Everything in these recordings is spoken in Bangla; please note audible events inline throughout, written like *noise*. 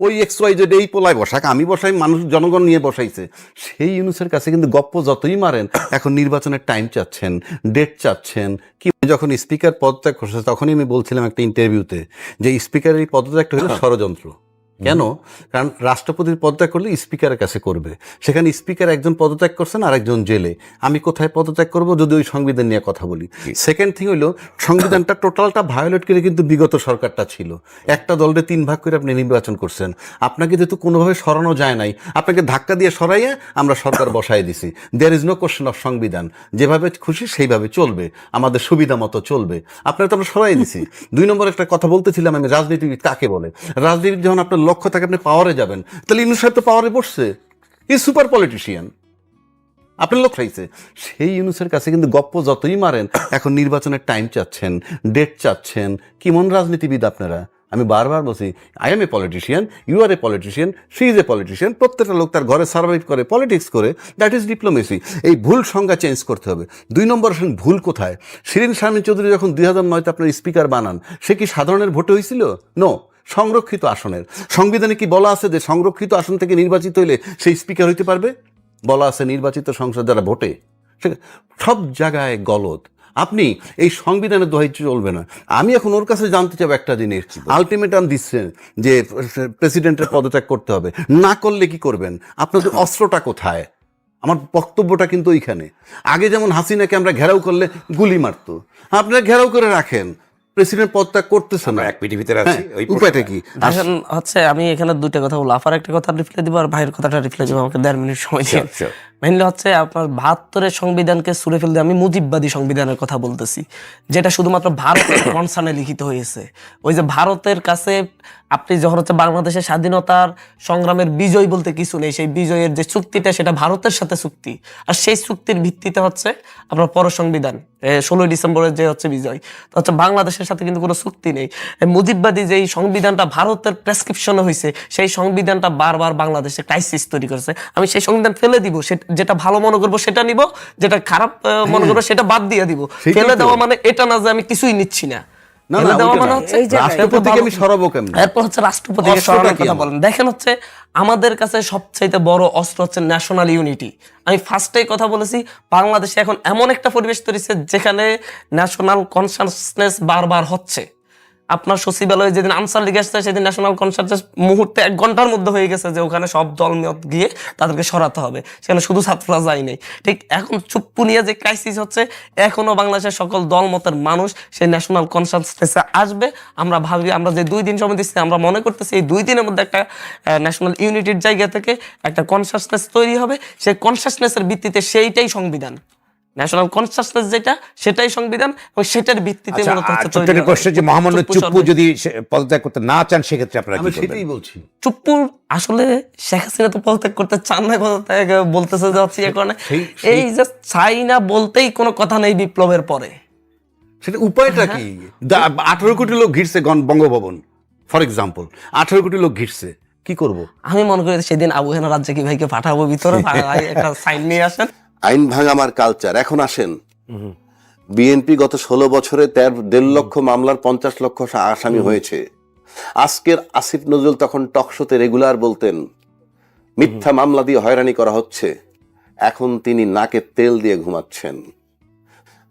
ওই এক্স ওয়াই জেড এই পোলায় বসাক আমি বসাই মানুষ জনগণ নিয়ে বসাইছে। সেই ইউনুসের কাছে কিন্তু গপ্প যতই মারেন এখন নির্বাচনের টাইম চাচ্ছেন ডেট চাচ্ছেন কি যখন স্পিকার পদত্যাগ করছে তখনই আমি বলছিলাম একটা ইন্টারভিউতে যে স্পিকারের এই পদত্যাগটা হলো *laughs* ষড়যন্ত্র। কেন? কারণ রাষ্ট্রপতির পদত্যাগ করলে স্পিকারের কাছে করবে। সেখানে স্পিকার একজন পদত্যাগ করছেন আর একজন জেলে। আমি কোথায় পদত্যাগ করব যদি ওই সংবিধান নিয়ে কথা বলি। সেকেন্ড থিং হইল সংবিধানটা টোটালটা ভায়োলেট করে কিন্তু বিগত সরকারটা ছিল। একটা দলরে তিন ভাগ করে আপনি নির্বাচন করছেন। আপনাকে যেহেতু কোনোভাবে সরানো যায় নাই আপনাকে ধাক্কা দিয়ে সরাইয়ে আমরা সরকার বসাই দিছি। There is no question of সংবিধান। যেভাবে খুশি সেইভাবে চলবে। আমাদের সুবিধা মতো চলবে। আপনাকে তো আমরা সরাই দিছি। দুই নম্বর একটা কথা বলতেছিলাম আমি রাজনীতিবিদ কাকে বলে? রাজনীতিবিদ যখন আপনার লক্ষ্য থাকে আপনি পাওয়ারে যাবেন। তাহলে ইনু সাহেব তো পাওয়ারে বসছে। ই সুপার পলিটিশিয়ান আপনি লোক খাইছে। সেই ইউনুসের কাছে কিন্তু গপ্প যতই মারেন, এখন নির্বাচনের টাইম চাচ্ছেন ডেট চাচ্ছেন কিমন রাজনীতিবিদ আপনারা? আমি বারবার বলছি I am a politician you are a politician she is a politician প্রত্যেকটা লোক তার ঘরে সার্ভাইভ করে পলিটিক্স করে দ্যাট ইজ ডিপ্লোমেসি এই ভুল সংজ্ঞা চেঞ্জ করতে হবে। দুই নম্বর আসেন, ভুল কোথায়? শিরিন শারমিন চৌধুরী যখন দুই হাজার নয়তে আপনার স্পিকার বানান, সে কি সাধারণের ভোটে হয়েছিল? নো সংরক্ষিত আসনের। সংবিধানে কি বলা আছে যে সংরক্ষিত আসন থেকে নির্বাচিত হইলে সেই স্পিকার হইতে পারবে? বলা আছে নির্বাচিত সংসদ যারা ভোটে সে- সব জায়গায় গলদ। আপনি এই সংবিধানের দোহাই চলবে না। আমি এখন ওর কাছে জানতে চাবো একটা জিনিস। আলটিমেটাম দিচ্ছেন যে প্রেসিডেন্টের পদত্যাগ করতে হবে। না করলে কি করবেন? আপনাদের অস্ত্রটা কোথায়? আমার বক্তব্যটা কিন্তু ওইখানে। আগে যেমন হাসিনাকে আমরা ঘেরাও করলে গুলি মারতো আপনারা ঘেরাও করে রাখেন। প্রেসিডেন্ট পদটা করতেছে না। এক পিটি ভিতরে আছি হ্যাঁ, ওই উপায়টা কি? এখন হচ্ছে আমি এখানে দুইটা কথা বলব। আফার একটা কথা রিপ্লাই দিব আর ভাইয়ের কথাটা রিপ্লাই দিব। আমাকে দেড় মিনিট সময় sure. মেনলি হচ্ছে আপনার বাহাত্তরের সংবিধানকে সুরে ফেলতে আমি মুজিববাদী সংবিধানের কথা বলতেছি, যেটা শুধুমাত্র ভারতের *coughs* কনসার্নে লিখিত হয়েছে। ওই যে ভারতের কাছে আপনি যখন হচ্ছে বাংলাদেশের স্বাধীনতার সংগ্রামের বিজয় বলতে কিছু নেই, সেই বিজয়ের যে চুক্তিটা, সেটা ভারতের সাথে চুক্তি। আর সেই চুক্তির ভিত্তিতে হচ্ছে আপনার পর সংবিধান ষোলোই ডিসেম্বরের যে হচ্ছে বিজয়, তো হচ্ছে বাংলাদেশের সাথে কিন্তু কোনো চুক্তি নেই। মুজিববাদী যে এই সংবিধানটা ভারতের প্রেসক্রিপশনে হয়েছে সেই সংবিধানটা বারবার বাংলাদেশে ক্রাইসিস তৈরি করেছে। আমি সেই সংবিধান ফেলে দিব, সে- যেটা ভালো মনে করব সেটা নিব যেটা খারাপ মনে করব সেটা বাদ দিয়ে দিব। ফেলে দেওয়া মানে এটা না যে আমি কিছুই নিচ্ছি না। মানে দেখেন হচ্ছে আমাদের কাছে সবচাইতে বড় অস্ত্র হচ্ছে ন্যাশনাল ইউনিটি আমি ফার্স্টেই কথা বলেছি বাংলাদেশে এখন এমন একটা পরিবেশ তৈরি হচ্ছে যেখানে ন্যাশনাল কনসাসনেস বারবার হচ্ছে। আপনার সচিবালয়ে যেদিন আনসার লিগে আসছে, সেদিন ন্যাশনাল কনসাসনেস মুহূর্তে এক ঘণ্টার মধ্যে হয়ে গেছে যে ওখানে সব দল মত গিয়ে তাদেরকে সরাতে হবে। সেখানে শুধু ছাত্ররা যায় নাই। ঠিক এখন চুপ্পু নিয়ে যে ক্রাইসিস হচ্ছে, এখনও বাংলাদেশের সকল দল, মতের মানুষ সেই ন্যাশনাল কনসাসনেসে আসবে। আমরা ভাবি, আমরা যে দুই দিন সময় দিচ্ছি, আমরা মনে করতেছি এই দুই দিনের মধ্যে একটা ন্যাশনাল ইউনিটির জায়গা থেকে একটা কনসাসনেস তৈরি হবে। সেই কনসাসনেসের ভিত্তিতে সেইটাই সংবিধান। ন্যাশনাল কনসাসনেস যেটা সেটাই সংবিধান এবং সেটার ভিত্তিতে আচ্ছা, যে মহামান্য চুপ্পু যদি পদত্যাগ করতে না চান সেক্ষেত্রে আপনারা আমি সেটাই বলছি। চুপ্পুর আসলে শেখ হাসিনা তো পদত্যাগ করতে চান না পদত্যাগ বলতেছে যে হচ্ছে ইয়ে এই যে চাই না বলতেই কোনো কথা নেই বিপ্লবের পরে। সেটা উপায়টা কি? আঠারো কোটি লোক ঘিরছে গণ- বঙ্গভবন ফর এক্সাম্পল আঠারো কোটি লোক ঘিরছে কি করব? আমি মনে করি সেদিন আবু হেনা রাজ্যে কি ভাইকে পাঠাবো ভিতরে? *laughs* একটা সাইন নিয়ে আসেন। আইন ভাঙামার কালচার এখন আসেন। বিএনপি গত ষোলো বছরে তেরো দেড় লক্ষ মামলার পঞ্চাশ লক্ষ আসামি হয়েছে। আজকের আসিফ নজরুল তখন টকশোতে রেগুলার বলতেন মিথ্যা মামলা দিয়ে হয়রানি করা হচ্ছে। এখন তিনি নাকে তেল দিয়ে ঘুমাচ্ছেন।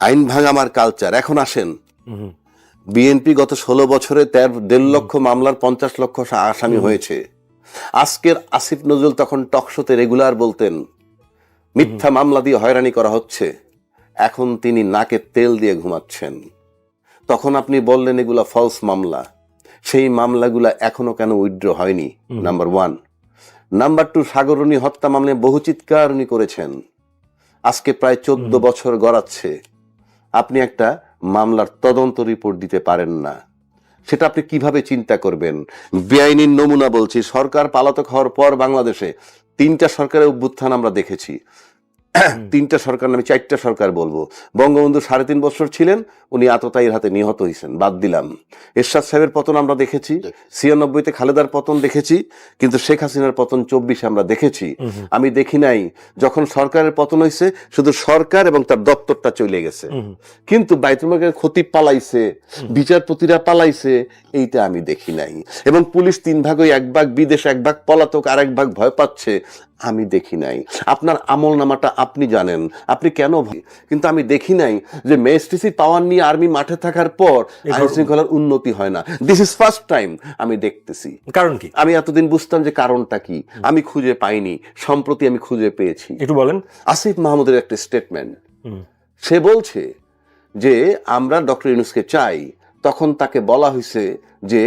আইন ভাঙামার কালচার এখন আসেন। বিএনপি গত ষোলো বছরে তেরো দেড় লক্ষ মামলার পঞ্চাশ লক্ষ আসামি হয়েছে। আজকের আসিফ নজরুল তখন টকশোতে রেগুলার বলতেন মিথ্যা মামলা দিয়ে হয়রানি করা হচ্ছে। এখন তিনি নাকে তেল দিয়ে ঘুমাচ্ছেন। তখন আপনি বললেন এগুলা ফলস মামলা। সেই মামলাগুলা এখনও কেন উইথড্র হয়নি? নাম্বার ওয়ান নাম্বার টু সাগরণী হত্যা মামলায় বহু চিৎকার উনি করেছেন। আজকে প্রায় চোদ্দ বছর গড়াচ্ছে। আপনি একটা মামলার তদন্ত রিপোর্ট দিতে পারেন না। সেটা আপনি কীভাবে চিন্তা করবেন? বেআইনির নমুনা বলছি সরকার পালাতক হওয়ার পর বাংলাদেশে তিনটা সরকারের অভ্যুত্থান আমরা দেখেছি। *coughs* তিনটা সরকার নামে চারটা সরকার বলব। বঙ্গবন্ধু সাড়ে তিন বছর ছিলেন উনি আততায়ীর হাতে নিহত হয়েছেন বাদ দিলাম। এরশাদ সাহেবের পতন আমরা দেখেছি ছিয়ানব্বইতে খালেদার পতন দেখেছি কিন্তু শেখ হাসিনার পতন চব্বিশে আমরা দেখেছি। আমি দেখি নাই যখন সরকারের পতন হয়েছে শুধু সরকার এবং তার দপ্তরটা চলে গেছে। কিন্তু বাইতুলমালের ক্ষতি পালাইছে বিচারপতিরা পালাইছে এইটা আমি দেখি নাই। এবং পুলিশ তিন ভাগ ওই এক ভাগ বিদেশ এক ভাগ পলাতক আর এক ভাগ ভয় পাচ্ছে আমি দেখি নাই। আপনার আমল নামাটা আপনি জানেন। আপনি কেন কিন্তু আমি দেখি নাই যে মেএসটিসি পাওয়ার নিয়ে আর্মি মাঠে থাকার পর আইন শৃঙ্খলার উন্নতি হয় না। দিস ইজ ফার্স্ট টাইম আমি দেখতেছি। কারণ কি? আমি এতদিন বুঝতাম যে কারণটা কি। আমি খুঁজে পাইনি। সম্প্রতি আমি খুঁজে পেয়েছি। একটু বলেন। আসিফ মাহমুদের একটা স্টেটমেন্ট সে বলছে যে আমরা ডক্টর ইউনুসকে চাই। তখন তাকে বলা হয়েছে যে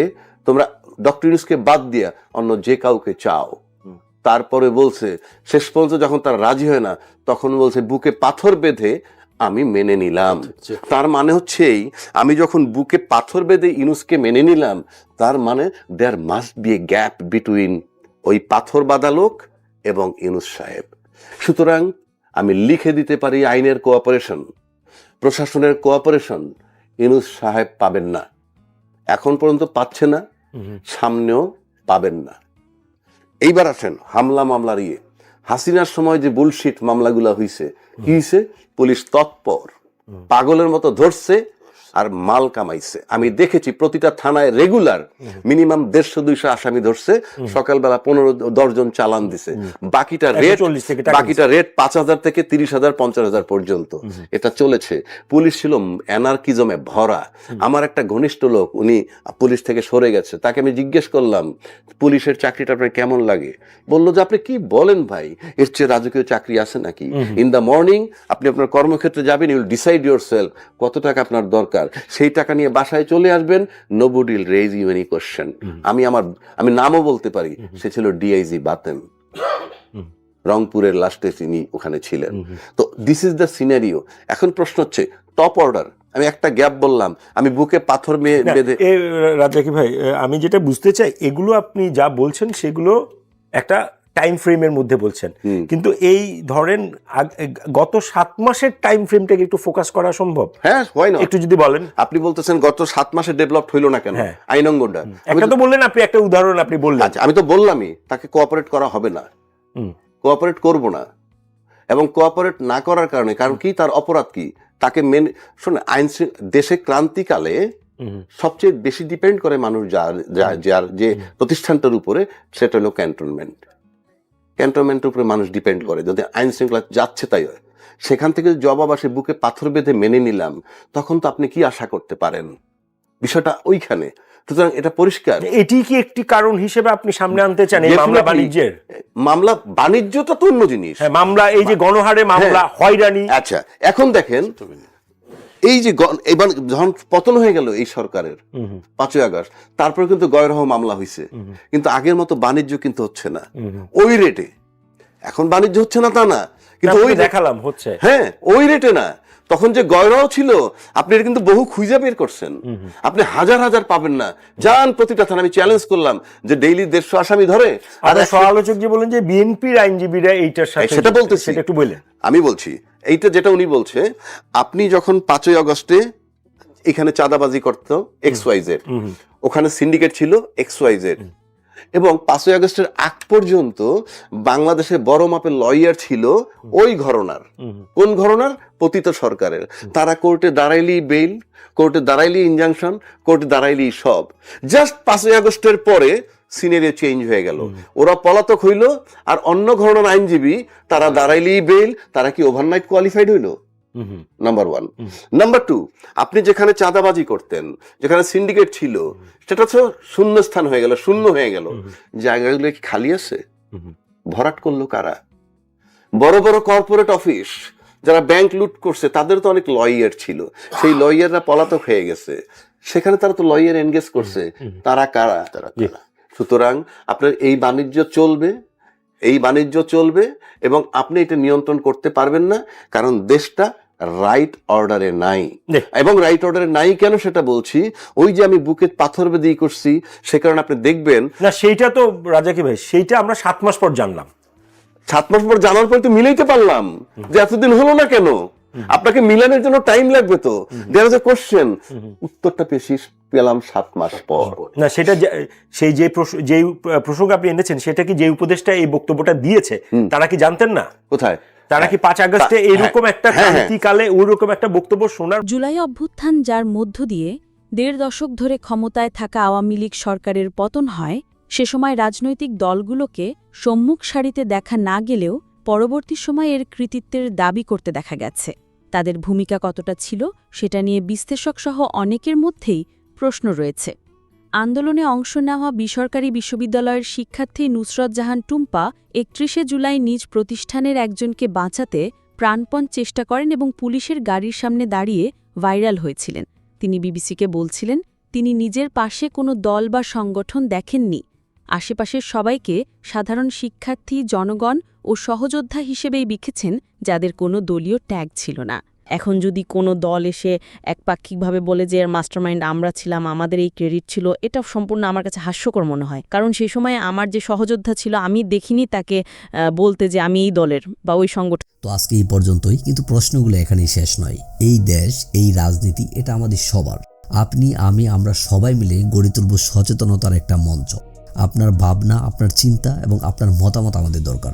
তোমরা ডক্টর ইউনুসকে বাদ দিয়া অন্য যে কাউকে চাও। তারপরে বলছে শেষ পর্যন্ত যখন তারা রাজি হয় না তখন বলছে বুকে পাথর বেঁধে আমি মেনে নিলাম। তার মানে হচ্ছে এই আমি যখন বুকে পাথর বেঁধে ইনুসকে মেনে নিলাম তার মানে there must be a gap between ওই পাথর বাঁধা লোক এবং ইনুস সাহেব। সুতরাং আমি লিখে দিতে পারি আইনের কোঅপারেশন প্রশাসনের কোঅপারেশন ইনুস সাহেব পাবেন না। এখন পর্যন্ত পাচ্ছে না সামনেও পাবেন না। এইবার আসেন হামলা মামলার ইয়ে। হাসিনার সময় যে বুলশিট মামলাগুলো হইছে কি হইছে? পুলিশ তৎপর। পাগলের মতো ধরছে আর মাল কামাইছে। আমি দেখেছি প্রতিটা থানায় রেগুলার মিনিমাম দেড়শো দুইশো আসামি ধরছে। সকালবেলা পনেরো দশজন চালান দিছে। বাকিটা রেট 140 থেকে টাকা বাকিটা রেট পাঁচ হাজার থেকে তিরিশ হাজার পঞ্চাশ হাজার পর্যন্ত। এটা চলেছে। পুলিশ ছিল অ্যানার্কিজমে ভরা। আমার একটা ঘনিষ্ঠ লোক উনি পুলিশ থেকে সরে গেছে। তাকে আমি জিজ্ঞেস করলাম পুলিশের চাকরিটা আপনার কেমন লাগে? বলল যে আপনি কি বলেন ভাই? এর চেয়ে রাজকীয় চাকরি আছে নাকি? ইন দ্য মর্নিং আপনি আপনার কর্মক্ষেত্রে যাবেন ইউল ডিসাইড ইউর সেলফ কত টাকা আপনার দরকার। সেই টাকা নিয়ে বাসায় চলে আসবেন no body'll raise you any question আমি আমার আমি নামও বলতে পারি সে ছিল ডিআইজি বাতেন রংপুরের লাস্টে তিনি ওখানে ছিলেন। তো দিস ইজ দ্য সিনারিও এখন প্রশ্ন হচ্ছে টপ অর্ডার আমি একটা গ্যাপ বললাম আমি বুকে পাথর মেয়ে বেঁধে রাজাকি ভাই আমি যেটা বুঝতে চাই এগুলো আপনি যা বলছেন সেগুলো একটা টাইম ফ্রেমের মধ্যে বলছেন। কিন্তু এই ধরেন গত সাত মাসের টাইম ফ্রেমটাকে একটু ফোকাস করা সম্ভব? হ্যাঁ হয় না একটু যদি বলেন। আপনি বলতেছেন গত সাত মাসে ডেভেলপ হইল না কেন? হ্যাঁ। আইনঙ্গনটা একটা তো বললেন আপনি একটা উদাহরণ আপনি বললেন। আচ্ছা আমি তো বললামই তাকে কোঅপারেট করা হবে না। কোঅপারেট করব না। এবং কোঅপারেট না করার কারণে কারণ কি তার অপরাধ কি? তাকে মেন শোনে আইন দেশে ক্রান্তিকালে সবচেয়ে বেশি ডিপেন্ড করে মানুষ যার যার যে প্রতিষ্ঠানটার উপরে সেটা হলো ক্যান্টনমেন্ট ক্যান্টনমেন্টের উপরে মানুষ ডিপেন্ড করে। যদি আইন শৃঙ্খলা যাচ্ছে তাই হয়। সেখান থেকে জবাব আসে বুকে পাথর বেঁধে মেনে নিলাম তখন তো আপনি কি আশা করতে পারেন? বিষয়টা ওইখানে। সুতরাং এটা পরিষ্কার। এটি কি একটি কারণ হিসেবে আপনি সামনে আনতে চান এই মামলা বাণিজ্যের? মামলা বাণিজ্যটা তো অন্য জিনিস। হ্যাঁ মামলা এই যে গণহারে মামলা হ্যাঁ। হয়রানি। আচ্ছা এখন দেখেন এই যে এবার যখন পতন হয়ে গেল এই সরকারের পাঁচই আগস্ট তারপরে কিন্তু গয়রহ মামলা হয়েছে কিন্তু আগের মতো বাণিজ্য কিন্তু হচ্ছে না। ওই রেটে এখন বাণিজ্য হচ্ছে না তা না। কিন্তু ওই দেখালাম হচ্ছে। হ্যাঁ ওই রেটে না। তখন যে গয়রাও ছিল আপনি এটা কিন্তু বহু খুঁজে বের করছেন। আপনি হাজার হাজার পাবেন না। যান প্রতিটা থানা আমি চ্যালেঞ্জ করলাম যে ডেইলি দেড়শো আসামি ধরে আর সহ আলোচক যে বলেন যে বিএনপির আইনজীবীরা এইটার সাথে সেটা বলতেছি। একটু বললেন। আমি বলছি এইটা যেটা উনি বলছে আপনি যখন পাঁচই আগস্টে এখানে চাঁদাবাজি করতো এক্স ওয়াই জেড ওখানে সিন্ডিকেট ছিল এক্স ওয়াই জেড এবং পাঁচই আগস্টের আগ পর্যন্ত বাংলাদেশে বড় মাপের লয়ার ছিল ওই ঘরনার। কোন ঘরনার? পতিত সরকারের। তারা কোর্টে দাঁড়াইলি বেইল কোর্টে দাঁড়াইলি ইনজাংশন কোর্টে দাঁড়াইলি সব। জাস্ট পাঁচই আগস্টের পরে সিনারিও চেঞ্জ হয়ে গেল। ওরা পলাতক হইল আর অন্য ঘরনার আইনজীবী তারা দাঁড়াইলি বেইল তারা কি ওভারনাইট কোয়ালিফাইড হইল? নাম্বার ওয়ান নাম্বার টু আপনি যেখানে চাঁদাবাজি করতেন যেখানে সিন্ডিকেট ছিল সেটা তো শূন্য স্থান হয়ে গেল শূন্য হয়ে গেল। জায়গাগুলো কি খালি আছে? ভরাট করল কারা? বড় বড় কর্পোরেট অফিস যারা ব্যাংক লুট করছে তাদের তো অনেক লয়ার ছিল। সেই লয়াররা পলাতক হয়ে গেছে। সেখানে তারা তো লয়ার এনগেজ করছে। তারা কারা? তারা সুতরাং আপনার এই বাণিজ্য চলবে এই বাণিজ্য চলবে এবং আপনি এটা নিয়ন্ত্রণ করতে পারবেন না কারণ দেশটা রাইট অর্ডারে নাই। এবং রাইট অর্ডারে নাই কেন সেটা বলছি? ওই যে আমি বুকে পাথর ই করছি সে কারণে আপনি দেখবেন না সেইটা তো রাজা কি ভাই সেইটা আমরা সাত মাস পর জানলাম। সাত মাস পর জানার পর তো মিলাইতে পারলাম যে এতদিন হলো না কেন? আপনাকে মিলানোর জন্য টাইম লাগবে তো। দেয়ার ইজ কোশ্চেন উত্তরটা পেশি পেলাম সাত মাস পর। না সেটা সেই যে যে প্রসঙ্গ আপনি এনেছেন সেটা কি যে উপদেশটা এই বক্তব্যটা দিয়েছে তারা কি জানতেন না? কোথায়? তারা কি পাঁচ আগস্টে এরকম একটা হ্যাঁ, হ্যাঁ। ক্রান্তিকালে ওইরকম একটা বক্তব্য শোনার জুলাই অভ্যুত্থান যার মধ্য দিয়ে দেড় দশক ধরে ক্ষমতায় থাকা আওয়ামী লীগ সরকারের পতন হয় সে সময় রাজনৈতিক দলগুলোকে সম্মুখ সারিতে দেখা না গেলেও পরবর্তী সময়ে এর কৃতিত্বের দাবি করতে দেখা গেছে। তাদের ভূমিকা কতটা ছিল সেটা নিয়ে বিশ্লেষকসহ অনেকের মধ্যেই প্রশ্ন রয়েছে। আন্দোলনে অংশ নেওয়া বেসরকারি বিশ্ববিদ্যালয়ের শিক্ষার্থী নুসরত জাহান টুম্পা একত্রিশে জুলাই নিজ প্রতিষ্ঠানের একজনকে বাঁচাতে প্রাণপণ চেষ্টা করেন এবং পুলিশের গাড়ির সামনে দাঁড়িয়ে ভাইরাল হয়েছিলেন। তিনি বিবিসিকে বলছিলেন, তিনি নিজের পাশে কোনো দল বা সংগঠন দেখেননি। আশেপাশের সবাইকে সাধারণ শিক্ষার্থী, জনগণ ও সহযোদ্ধা হিসেবেই লিখেছেন যাদের কোনো দলীয় ট্যাগ ছিল না। এখন যদি কোনো দল এসে একপাক্ষিকভাবে বলে যে এর মাস্টারমাইন্ড আমরা ছিলাম, আমাদের এই ক্রেডিট ছিল, এটা সম্পূর্ণ আমার কাছে হাস্যকর মনে হয়। কারণ সেই সময় আমার যে সহযোদ্ধা ছিল, আমি দেখিনি তাকে বলতে যে আমি এই দলের বা ওই সংগঠন তো আজকে এই পর্যন্তই, কিন্তু প্রশ্নগুলো এখানেই শেষ নয়। এই দেশ, এই রাজনীতি, এটা আমাদের সবার। আপনি, আমি, আমরা সবাই মিলে গড়ে তুলব সচেতনতার একটা মঞ্চ। আপনার ভাবনা, আপনার চিন্তা এবং আপনার মতামত আমাদের দরকার।